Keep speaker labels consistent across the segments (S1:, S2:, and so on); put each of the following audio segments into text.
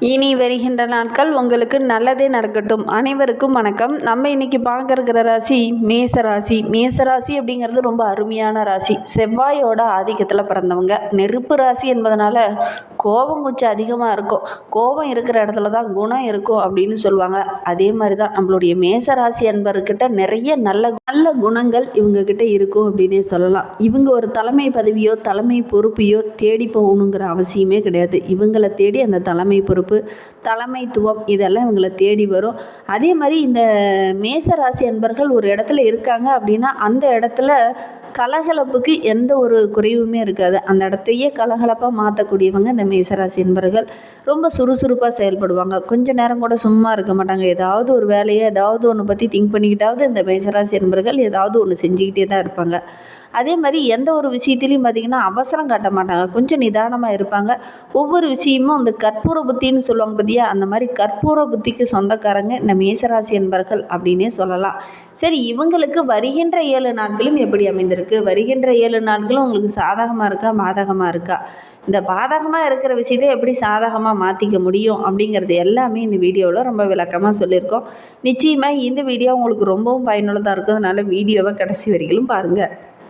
S1: இனி வருகின்ற நாட்கள் உங்களுக்கு நல்லதே நடக்கட்டும். அனைவருக்கும் வணக்கம். நம்ம இன்னைக்கு பார்க்க இருக்கிற ராசி மேச ராசி. மேச ராசி அப்படிங்கிறது ரொம்ப அருமையான ராசி. செவ்வாயோட ஆதிக்கத்தில் பிறந்தவங்க. நெருப்பு ராசி என்பதனால கோபம் கொஞ்சம் அதிகமாக இருக்கும். கோபம் இருக்கிற இடத்துல தான் குணம் இருக்கும் அப்படின்னு சொல்லுவாங்க. அதே மாதிரி தான் நம்மளுடைய மேச ராசி அன்பர்கிட்ட நிறைய நல்ல நல்ல குணங்கள் இவங்க கிட்ட இருக்கும் அப்படின்னே சொல்லலாம். இவங்க ஒரு தலைமை பதவியோ தலைமை பொறுப்பையோ தேடி போகணுங்கிற அவசியமே கிடையாது. இவங்களை தேடி அந்த தலைமை பொறுப்பு தலைமைத்துவம் இதெல்லாம் இவங்களை தேடி வரும். அதே மாதிரி இந்த மேச ராசி அன்பர்கள் ஒரு இடத்துல இருக்காங்க அப்படின்னா அந்த இடத்துல கலகலப்புக்கு எந்த ஒரு குறைவுமே இருக்காது. அந்த இடத்தையே கலகலப்பாக மாற்றக்கூடியவங்க இந்த மேசராசி என்பர்கள் ரொம்ப சுறுசுறுப்பாக செயல்படுவாங்க. கொஞ்ச நேரம் கூட சும்மா இருக்க மாட்டாங்க. ஏதாவது ஒரு வேலையை ஏதாவது ஒன்று பற்றி திங்க் பண்ணிக்கிட்டாவது இந்த மேசராசி என்பர்கள் ஏதாவது ஒன்று செஞ்சுக்கிட்டே தான் இருப்பாங்க. அதே மாதிரி எந்த ஒரு விஷயத்துலையும் பார்த்திங்கன்னா அவசரம் காட்ட மாட்டாங்க. கொஞ்சம் நிதானமாக இருப்பாங்க. ஒவ்வொரு விஷயமும் அந்த கற்பூர புத்தின்னு சொல்லுவாங்க பார்த்தியா அந்த மாதிரி கற்பூர புத்திக்கு சொந்தக்காரங்க இந்த மேசராசி என்பர்கள் அப்படின்னே சொல்லலாம். சரி இவங்களுக்கு வருகின்ற ஏழு நாட்களும் எப்படி அமைந்திருக்கு? வருகின்ற ஏழு நாட்களும் உங்களுக்கு சாதகமாக இருக்கா? பாதகமாக இருக்கா? இந்த பாதகமாக இருக்கிற விஷயத்தை எப்படி சாதகமாக மாற்றிக்க முடியும்? அப்படிங்கிறது எல்லாமே இந்த வீடியோவில் ரொம்ப விளக்கமாக சொல்லியிருக்கோம். நிச்சயமாக இந்த வீடியோ உங்களுக்கு ரொம்பவும் பயனுள்ளதாக இருக்கும். அதனால் வீடியோவை கடைசி வரைக்கும் பாருங்கள்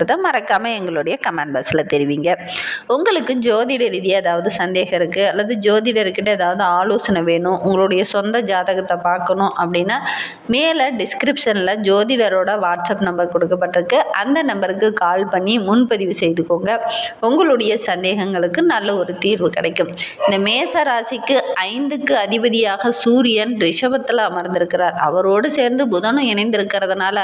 S1: அப்படிங்கிறத மறக்காமல் எங்களுடைய கமெண்ட் பாக்ஸில் தெரிவிங்க. உங்களுக்கு ஜோதிட ரீதியாக ஏதாவது சந்தேகம் இருக்குது அல்லது ஜோதிடர்கிட்ட ஏதாவது ஆலோசனை வேணும் உங்களுடைய சொந்த ஜாதகத்தை பார்க்கணும் அப்படின்னா மேலே டிஸ்கிரிப்ஷனில் ஜோதிடரோட வாட்ஸ்அப் நம்பர் கொடுக்கப்பட்டிருக்கு. அந்த நம்பருக்கு கால் பண்ணி முன்பதிவு செய்துக்கோங்க. உங்களுடைய சந்தேகங்களுக்கு நல்ல ஒரு தீர்வு கிடைக்கும். இந்த மேச ராசிக்கு ஐந்துக்கு அதிபதியாக சூரியன் ரிஷபத்தில் அமர்ந்திருக்கிறார். அவரோடு சேர்ந்து புதனும் இணைந்திருக்கிறதுனால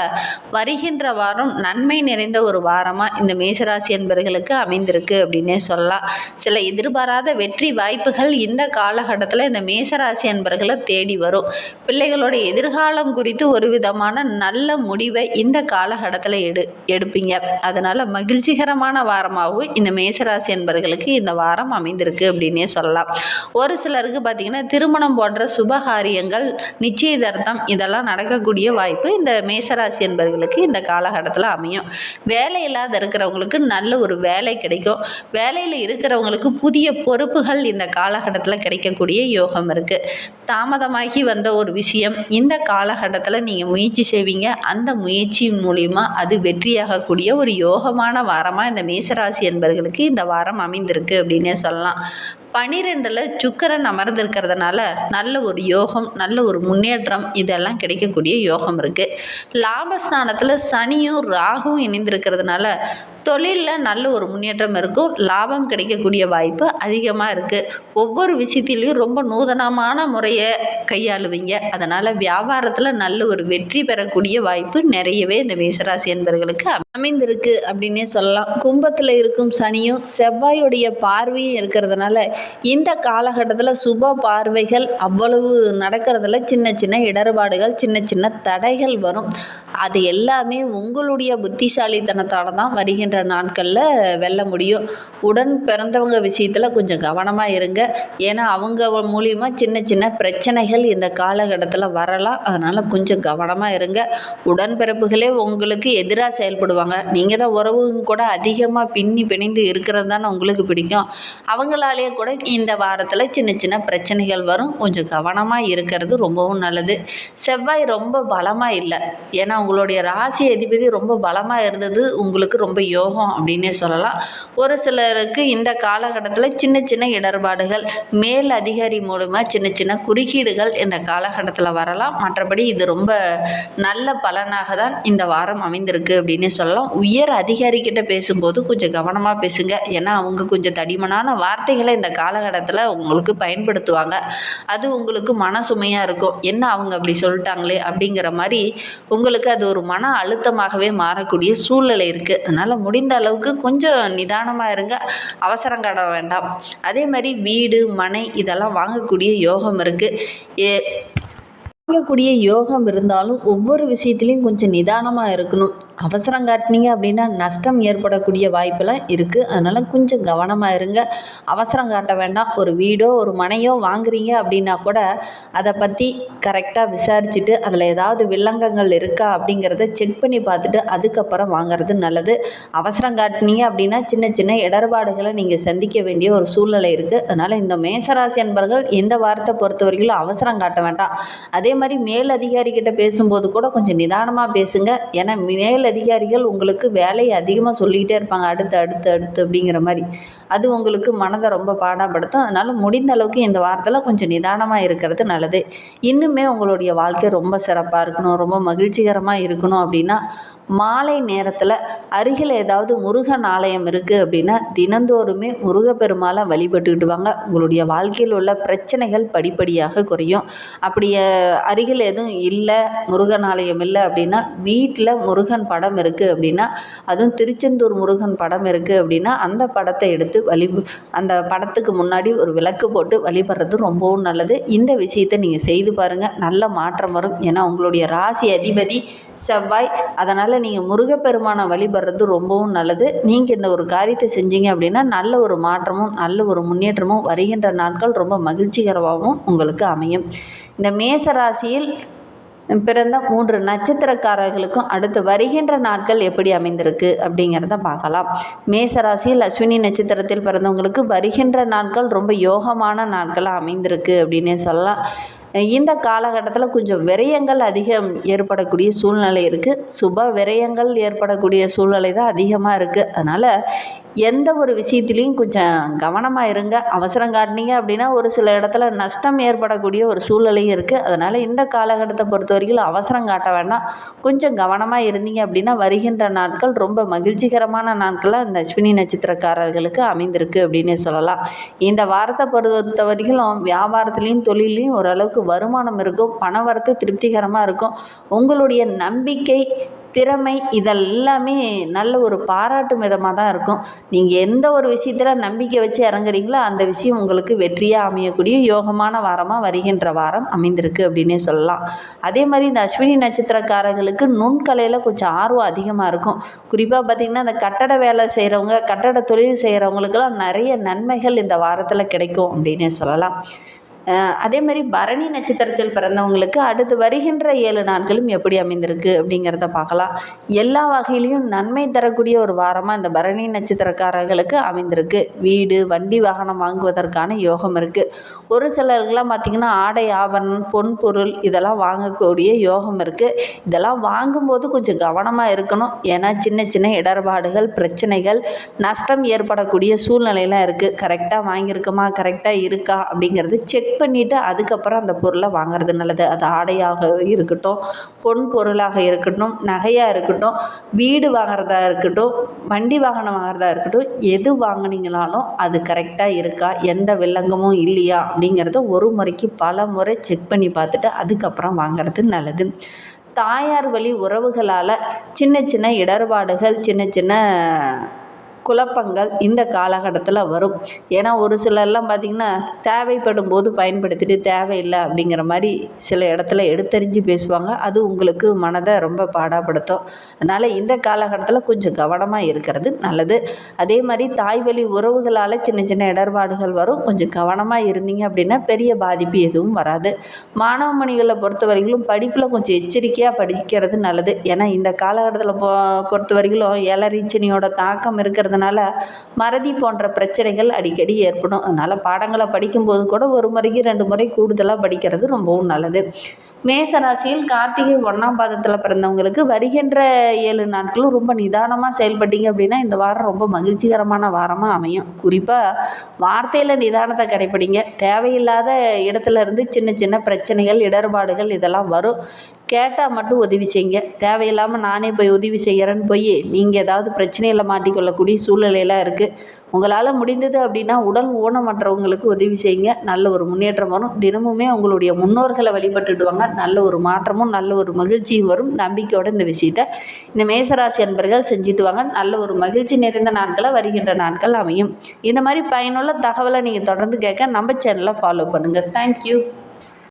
S1: வருகின்ற வாரம் நன்மை நிறைந்த ஒரு வாரமாக இந்த மேசராசி என்பர்களுக்கு அமைந்திருக்கு அப்படின்னே சொல்லலாம். சில எதிர்பாராத வெற்றி வாய்ப்புகள் இந்த காலகட்டத்தில் இந்த மேசராசி என்பர்களை தேடி வரும். பிள்ளைகளோட எதிர்காலம் குறித்து ஒரு விதமான நல்ல முடிவை இந்த காலகட்டத்தில் எடு எடுப்பீங்க. அதனால் மகிழ்ச்சிகரமான வாரமாகவும் இந்த மேசராசி என்பர்களுக்கு இந்த வாரம் அமைந்திருக்கு அப்படின்னே சொல்லலாம். ஒரு சிலருக்கு பார்த்திங்கன்னா திருமணம் போன்ற சுபகாரியங்கள் நிச்சயதார்த்தம் இதெல்லாம் நடக்கக்கூடிய வாய்ப்பு இந்த மேசராசி என்பர்களுக்கு இந்த காலகட்டத்தில் அமையும். வேலை வேலை இல்லாத இருக்கிறவங்களுக்கு நல்ல ஒரு வேலை கிடைக்கும். வேலையில் இருக்கிறவங்களுக்கு புதிய பொறுப்புகள் இந்த காலகட்டத்தில் கிடைக்கக்கூடிய யோகம் இருக்குது தாமதமாகி வந்த ஒரு விஷயம் இந்த காலகட்டத்தில் நீங்கள் முயற்சி செய்வீங்க. அந்த முயற்சியின் மூலிமா அது வெற்றியாகக்கூடிய ஒரு யோகமான வாரமாக இந்த மேசராசி என்பவர்களுக்கு இந்த வாரம் அமைந்திருக்கு அப்படின்னே சொல்லலாம். பனிரெண்டில் சுக்கரன் அமர்ந்திருக்கிறதுனால நல்ல ஒரு யோகம் நல்ல ஒரு முன்னேற்றம் இதெல்லாம் கிடைக்கக்கூடிய யோகம் இருக்குது லாபஸ்தானத்தில் சனியும் ராகுவும் இணைந்திருக்கிறதுனால தொழிலில் நல்ல ஒரு முன்னேற்றம் இருக்கும். லாபம் கிடைக்கக்கூடிய வாய்ப்பு அதிகமாக இருக்குது ஒவ்வொரு விஷயத்திலையும் ரொம்ப நூதனமான முறையை கையாளுவீங்க. அதனால் வியாபாரத்தில் நல்ல ஒரு வெற்றி பெறக்கூடிய வாய்ப்பு நிறையவே இந்த மேசராசி என்பர்களுக்கு அமைந்திருக்கு அப்படின்னே சொல்லலாம். கும்பத்தில் இருக்கும் சனியும் செவ்வாயுடைய பார்வையும் இருக்கிறதுனால இந்த காலகட்டத்தில் சுப பார்வைகள் அவ்வளவு நடக்கிறதுல சின்ன சின்ன இடர்பாடுகள் சின்ன சின்ன தடைகள் வரும். அது எல்லாமே உங்களுடைய புத்திசாலித்தனத்தால் தான் வருகின்ற நாட்களில் வெல்ல முடியும். உடன் பிறந்தவங்க விஷயத்தில் கொஞ்சம் கவனமாக இருங்க. ஏன்னா அவங்க மூலியமாக சின்ன சின்ன பிரச்சனைகள் இந்த காலகட்டத்தில் வரலாம். அதனால் கொஞ்சம் கவனமாக இருங்க. உடன்பிறப்புகளே உங்களுக்கு எதிராக செயல்படுவாங்க. நீங்கள் தான் உறவுங்க கூட அதிகமாக பின்னி பிணைந்து இருக்கிறது தானே உங்களுக்கு பிடிக்கும். அவங்களாலேயே கூட இந்த வாரத்தில் சின்ன சின்ன பிரச்சனைகள் வரும். கொஞ்சம் கவனமாக இருக்கிறது ரொம்பவும் நல்லது. செவ்வாய் ரொம்ப பலமாக இல்லை. ஏன்னா உங்களுடைய ராசி அதிபதி ரொம்ப பலமாக இருந்தது. உங்களுக்கு ரொம்ப யோகம் அப்படின்னே சொல்லலாம். ஒரு சிலருக்கு இந்த காலகட்டத்தில் சின்ன சின்ன இடர்பாடுகள் மேல் அதிகாரி மூலமாக சின்ன சின்ன குறுக்கீடுகள் இந்த காலகட்டத்தில் வரலாம். மற்றபடி இது ரொம்ப நல்ல பலனாக தான் இந்த வாரம் அமைந்திருக்கு அப்படின்னு சொல்லலாம். உயர் அதிகாரிக்கிட்ட பேசும்போது கொஞ்சம் கவனமாக பேசுங்க. ஏன்னா அவங்க கொஞ்சம் தடிமனான வார்த்தைகளை இந்த காலகட்டத்தில் உங்களுக்கு பயன்படுத்துவாங்க. அது உங்களுக்கு மன சுமையாக இருக்கும். என்ன அவங்க அப்படி சொல்லிட்டாங்களே அப்படிங்கிற மாதிரி உங்களுக்கு அது ஒரு மன அழுத்தமாகவே மாறக்கூடிய சூழ்நிலை இருக்குது அதனால் முடிந்த அளவுக்கு கொஞ்சம் நிதானமாக இருங்க. அவசரம் காட்ட வேண்டாம். அதே மாதிரி வீடு மனை இதெல்லாம் வாங்கக்கூடிய யோகம் இருக்குது ஏ வாங்கக்கூடிய யோகம் இருந்தாலும் ஒவ்வொரு விஷயத்துலையும் கொஞ்சம் நிதானமாக இருக்கணும். அவசரம் காட்டினீங்க அப்படின்னா நஷ்டம் ஏற்படக்கூடிய வாய்ப்பெல்லாம் இருக்குது அதனால் கொஞ்சம் கவனமாக இருங்க. அவசரம் காட்ட வேண்டாம். ஒரு வீடோ ஒரு மனையோ வாங்குறீங்க அப்படின்னா கூட அதை பற்றி கரெக்டாக விசாரிச்சுட்டு அதில் ஏதாவது வில்லங்கங்கள் இருக்கா அப்படிங்கிறத செக் பண்ணி பார்த்துட்டு அதுக்கப்புறம் வாங்குறது நல்லது. அவசரம் காட்டினீங்க அப்படின்னா சின்ன சின்ன இடர்பாடுகளை நீங்கள் சந்திக்க வேண்டிய ஒரு சூழ்நிலை இருக்குது அதனால் இந்த மேசராசி அன்பர்கள் இந்த வாரத்தை பொறுத்த வரைக்கும் அவசரம் காட்ட வேண்டாம். அதே மாதிரி மேல் அதிகாரிகிட்ட பேசும்போது கூட கொஞ்சம் நிதானமாக பேசுங்க. ஏன்னா மேல் அதிகாரிகள் உங்களுக்கு வேலையை அதிகமாக சொல்லிக்கிட்டே இருப்பாங்க. அடுத்து அடுத்து அடுத்து அப்படிங்கிற மாதிரி. அது உங்களுக்கு மனதை ரொம்ப பாடாப்படுத்தும். அதனால் முடிந்த அளவுக்கு இந்த வாரத்தில் கொஞ்சம் நிதானமாக இருக்கிறது நல்லது. இன்னுமே உங்களுடைய வாழ்க்கை ரொம்ப சிறப்பாக இருக்கணும். ரொம்ப மகிழ்ச்சிகரமாக இருக்கணும் அப்படின்னா மாலை நேரத்தில் அருகில் ஏதாவது முருகன் ஆலயம் இருக்குது அப்படின்னா தினந்தோறுமே முருகப்பெருமாளை வழிபட்டுக்கிட்டு வாங்க. உங்களுடைய வாழ்க்கையில் உள்ள பிரச்சனைகள் படிப்படியாக குறையும். அப்படி அருகில் எதுவும் இல்லை முருகன் ஆலயம் இல்லை அப்படின்னா வீட்டில் முருகன் படம் படம் இருக்குது அப்படின்னா அதுவும் திருச்செந்தூர் முருகன் படம் இருக்குது அப்படின்னா அந்த படத்தை எடுத்து வழி அந்த படத்துக்கு முன்னாடி ஒரு விளக்கு போட்டு வழிபடுறது ரொம்பவும் நல்லது. இந்த விஷயத்தை நீங்கள் செய்து பாருங்கள் நல்ல மாற்றம் வரும். ஏன்னா உங்களுடைய ராசி அதிபதி செவ்வாய் அதனால் நீங்கள் முருகப்பெருமானை வழிபடுறது ரொம்பவும் நல்லது. நீங்கள் இந்த ஒரு காரியத்தை செஞ்சீங்க அப்படின்னா நல்ல ஒரு மாற்றமும் நல்ல ஒரு முன்னேற்றமும் வருகின்ற நாட்கள் ரொம்ப மகிழ்ச்சிகரமாகவும் உங்களுக்கு அமையும். இந்த மேச ராசியில் பிறந்த மூன்று நட்சத்திரக்காரர்களுக்கும் அடுத்து வருகின்ற நாட்கள் எப்படி அமைந்திருக்கு அப்படிங்கிறத பார்க்கலாம். மேசராசியில் அஸ்வினி நட்சத்திரத்தில் பிறந்தவங்களுக்கு வருகின்ற நாட்கள் ரொம்ப யோகமான நாட்களாக அமைந்திருக்கு அப்படின்னே சொல்லலாம். இந்த காலகட்டத்தில் கொஞ்சம் விரயங்கள் அதிகம் ஏற்படக்கூடிய சூழ்நிலை இருக்குது சுப விரயங்கள் ஏற்படக்கூடிய சூழ்நிலை தான் அதிகமாக இருக்குது அதனால் எந்த ஒரு விஷயத்துலையும் கொஞ்சம் கவனமாக இருங்க. அவசரம் காட்டினீங்க அப்படின்னா ஒரு சில இடத்துல நஷ்டம் ஏற்படக்கூடிய ஒரு சூழ்நிலையும் இருக்குது அதனால் இந்த காலகட்டத்தை பொறுத்த வரைக்கும் அவசரம் காட்ட வேண்டாம். கொஞ்சம் கவனமாக இருந்தீங்க அப்படின்னா வருகின்ற நாட்கள் ரொம்ப மகிழ்ச்சிகரமான நாட்களாக இந்த அஸ்வினி நட்சத்திரக்காரர்களுக்கு அமைந்திருக்கு அப்படின்னு சொல்லலாம். இந்த வாரத்தை பொறுத்த வரைக்கும் வியாபாரத்துலேயும் தொழிலையும் ஓரளவுக்கு வருமானம் இருக்கும். பண வரத்து திருப்திகரமாக இருக்கும். உங்களுடைய நம்பிக்கை திறமை இதெல்லாமே நல்ல ஒரு பாராட்டும் விதமாக தான் இருக்கும். நீங்கள் எந்த ஒரு விஷயத்தில் நம்பிக்கை வச்சு இறங்குறீங்களோ அந்த விஷயம் உங்களுக்கு வெற்றியாக அமையக்கூடிய யோகமான வாரமாக வருகின்ற வாரம் அமைந்திருக்கு அப்படின்னே சொல்லலாம். அதே மாதிரி இந்த அஸ்வினி நட்சத்திரக்காரர்களுக்கு நுண்கலையில் கொஞ்சம் ஆர்வம் அதிகமாக இருக்கும். குறிப்பாக பார்த்திங்கன்னா அந்த கட்டட வேலை செய்கிறவங்க கட்டட தொழில் செய்கிறவங்களுக்கெல்லாம் நிறைய நன்மைகள் இந்த வாரத்தில் கிடைக்கும் அப்படின்னே சொல்லலாம். அதே மாதிரி பரணி நட்சத்திரத்தில் பிறந்தவங்களுக்கு அடுத்து வருகின்ற ஏழு நாட்களும் எப்படி அமைந்திருக்கு அப்படிங்கிறத பார்க்கலாம். எல்லா வகையிலையும் நன்மை தரக்கூடிய ஒரு வாரமாக இந்த பரணி நட்சத்திரக்காரர்களுக்கு அமைந்திருக்கு. வீடு வண்டி வாகனம் வாங்குவதற்கான யோகம் இருக்குது ஒரு சிலருக்கெல்லாம் பார்த்திங்கன்னா ஆடை ஆபரணம் பொன் பொருள் இதெல்லாம் வாங்கக்கூடிய யோகம் இருக்குது இதெல்லாம் வாங்கும்போது கொஞ்சம் கவனமாக இருக்கணும். ஏன்னா சின்ன சின்ன இடர்பாடுகள் பிரச்சனைகள் நஷ்டம் ஏற்படக்கூடிய சூழ்நிலையெல்லாம் இருக்குது கரெக்டாக வாங்கியிருக்கோமா? கரெக்டாக இருக்கா? அப்படிங்கிறது செக் பண்ணிவிட்டு அதுக்கப்புறம் அந்த பொருளை வாங்குறது நல்லது. அது ஆடையாக இருக்கட்டும் பொன் பொருளாக இருக்கட்டும் நகையாக இருக்கட்டும் வீடு வாங்குறதா இருக்கட்டும் வண்டி வாகனம் வாங்குறதா இருக்கட்டும் எது வாங்கினீங்களாலும் அது கரெக்டாக இருக்கா எந்த வில்லங்கமும் இல்லையா அப்படிங்கிறத ஒரு முறைக்கு பல முறை செக் பண்ணி பார்த்துட்டு அதுக்கப்புறம் வாங்குறது நல்லது. தாயார் வழி உறவுகளால் சின்ன சின்ன இடர்பாடுகள் சின்ன சின்ன குழப்பங்கள் இந்த காலகட்டத்தில் வரும். ஏன்னா ஒரு சிலர்லாம் பார்த்திங்கன்னா தேவைப்படும் போது பயன்படுத்திட்டு தேவையில்லை அப்படிங்கிற மாதிரி சில இடத்துல எடுத்தறிஞ்சு பேசுவாங்க. அது உங்களுக்கு மனதை ரொம்ப பாடாப்படுத்தும். அதனால் இந்த காலகட்டத்தில் கொஞ்சம் கவனமாக இருக்கிறது நல்லது. அதே மாதிரி தாய்வழி உறவுகளால் சின்ன சின்ன இடர்பாடுகள் வரும். கொஞ்சம் கவனமாக இருந்தீங்க அப்படின்னா பெரிய பாதிப்பு எதுவும் வராது. மாணவ மணிகளை பொறுத்த வரைக்கும் படிப்பில் கொஞ்சம் எச்சரிக்கையாக படிக்கிறது நல்லது. ஏன்னா இந்த காலகட்டத்தில் பொ பொறுத்த வரைக்கும் ஏழரிச்சனியோட தாக்கம் இருக்கிறது இருக்கிறதுனால மறதி போன்ற பிரச்சனைகள் அடிக்கடி ஏற்படும். அதனால் பாடங்களை படிக்கும்போது கூட ஒரு முறைக்கு ரெண்டு முறை கூடுதலாக படிக்கிறது ரொம்பவும் நல்லது. மேச ராசியில் கார்த்திகை ஒன்றாம் பாதத்தில் பிறந்தவங்களுக்கு வருகின்ற ஏழு நாட்களும் ரொம்ப நிதானமாக செயல்பட்டீங்க அப்படின்னா இந்த வாரம் ரொம்ப மகிழ்ச்சிகரமான வாரமாக அமையும். குறிப்பாக வார்த்தையில் நிதானத்தை கடைப்பிடிங்க தேவையில்லாத இடத்துல இருந்து சின்ன சின்ன பிரச்சனைகள் இடர்பாடுகள் இதெல்லாம் வரும். கேட்டால் மட்டும் உதவி செய்யுங்க. தேவையில்லாமல் நானே போய் உதவி செய்கிறேன்னு போய் நீங்கள் ஏதாவது பிரச்சனையில் மாட்டிக்கொள்ளக்கூடிய சூழ்நிலையெல்லாம் இருக்குது உங்களால் முடிந்தது அப்படின்னா உடல் ஊனமற்றவங்களுக்கு உதவி செய்யுங்க. நல்ல ஒரு முன்னேற்றம் வரும். தினமுமே உங்களுடைய முன்னோர்களை வழிபட்டுடுவாங்க. நல்ல ஒரு மாற்றமும் நல்ல ஒரு மகிழ்ச்சியும் வரும். நம்பிக்கையோட இந்த விஷயத்தை இந்த மேசராசி அன்பர்கள் செஞ்சுட்டு வாங்க. நல்ல ஒரு மகிழ்ச்சி நிறைந்த நாட்களை வருகின்ற நாட்கள் அமையும். இந்த மாதிரி பயனுள்ள தகவலை நீங்கள் தொடர்ந்து கேட்க நம்ம சேனலை ஃபாலோ பண்ணுங்கள் தேங்க்யூ